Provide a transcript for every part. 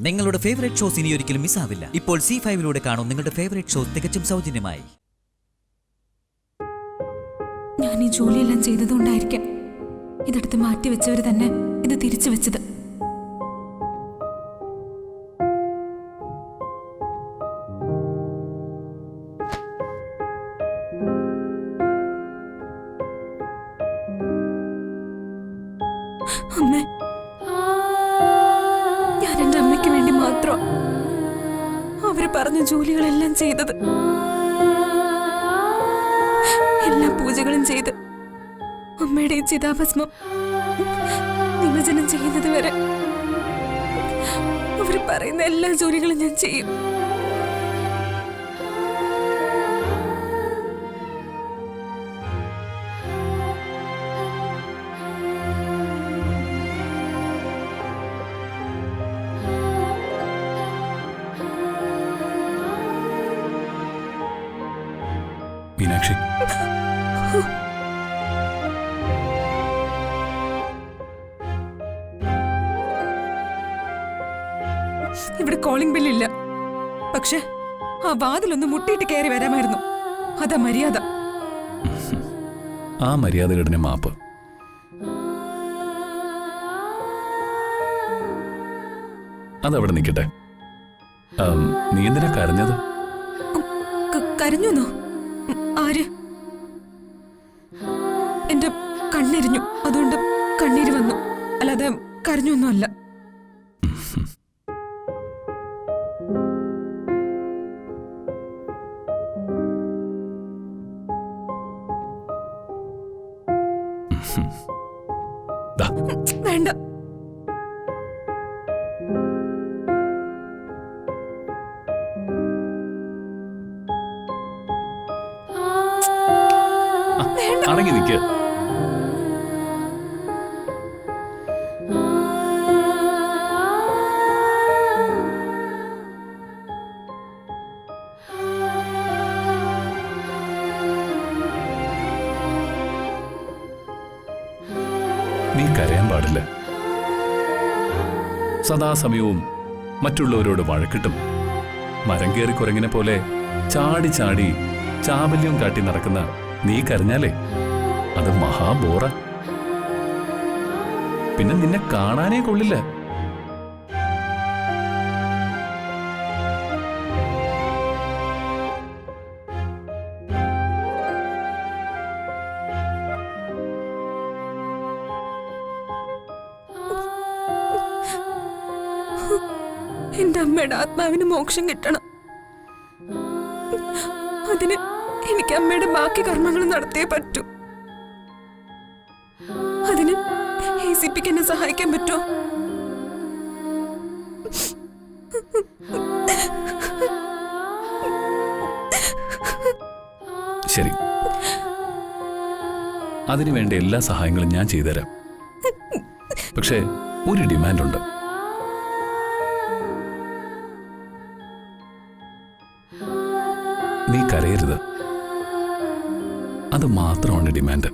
നിങ്ങളുടെ favourite shows ഇനി ഒരിക്കലും മിസ്സാവില്ല ഇപ്പോൾ സി ഫൈവിലൂടെ കാണും നിങ്ങളുടെ ഫേവറേറ്റ് ഷോസ് തികച്ചും സൗജന്യമായി. ഞാൻ ഈ ജോലിയെല്ലാം ചെയ്തതുകൊണ്ടായിരിക്കാം. ഇതെടുത്ത് മാറ്റി വെച്ചവർ തന്നെ ഇത് തിരിച്ചു വെച്ചത്. അമ്മേ മാത്രം അവർ പറഞ്ഞ ജോലികളെല്ലാം ചെയ്തത്. എല്ലാ പൂജകളും ചെയ്ത് അമ്മയുടെ ചിതാഭസ്മം നിമജ്ജനം ചെയ്യുന്നത് വരെ അവർ പറയുന്ന എല്ലാ ജോലികളും ഞാൻ ചെയ്യും. മീനാക്ഷി. ഇവിടെ കോളിംഗ് ബില്ലില്ല പക്ഷെ ആ വാതിലൊന്ന് മുട്ടിയിട്ട് കയറി വരാമായിരുന്നു. അതാ മര്യാദ. ആ മര്യാദകേടിന് മാപ്പ്. അതവിടെ നിൽക്കട്ടെ. നീ എന്തിനാ കരഞ്ഞത്? കരഞ്ഞു ആര്? എന്റെ കണ്ണെരിഞ്ഞു. അതുകൊണ്ട് കണ്ണീര് വന്നു. അല്ലാതെ കരഞ്ഞൊന്നുമല്ല. വേണ്ട. അടങ്ങി നിൽക്ക്. നീ കരയാൻ പാടില്ല. സദാസമയവും മറ്റുള്ളവരോട് വഴക്കിട്ടും മരം കയറി കുരങ്ങിനെ പോലെ ചാടി ചാടി ചാബല്യം കാട്ടി നടക്കുന്ന നീ കരഞ്ഞാലേ അത് മഹാബോറ പിന്നെ നിന്നെ കാണാനേ കൊള്ളില്ല. എന്റെ അമ്മയുടെ ആത്മാവിന് മോക്ഷം കിട്ടണം. അതിന് എനിക്ക് അമ്മയുടെ ബാക്കി കർമ്മങ്ങൾ നടത്തിയേ പറ്റൂ. അതിന് എ സി പിക്ക് എന്നെ സഹായിക്കാൻ പറ്റുമോ? ശരി. അതിനു വേണ്ട എല്ലാ സഹായങ്ങളും ഞാൻ ചെയ്തുതരാം. പക്ഷേ ഒരു ഡിമാൻഡുണ്ട്. നീ കരയരുത്. അത് മാത്രമാണ് ഡിമാൻഡ്.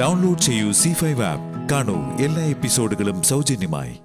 ഡൗൺലോഡ് ചെയ്യൂ സി ഫൈവ് ആപ്പ് കാണൂ എല്ലാ എപ്പിസോഡുകളും സൗജന്യമായി.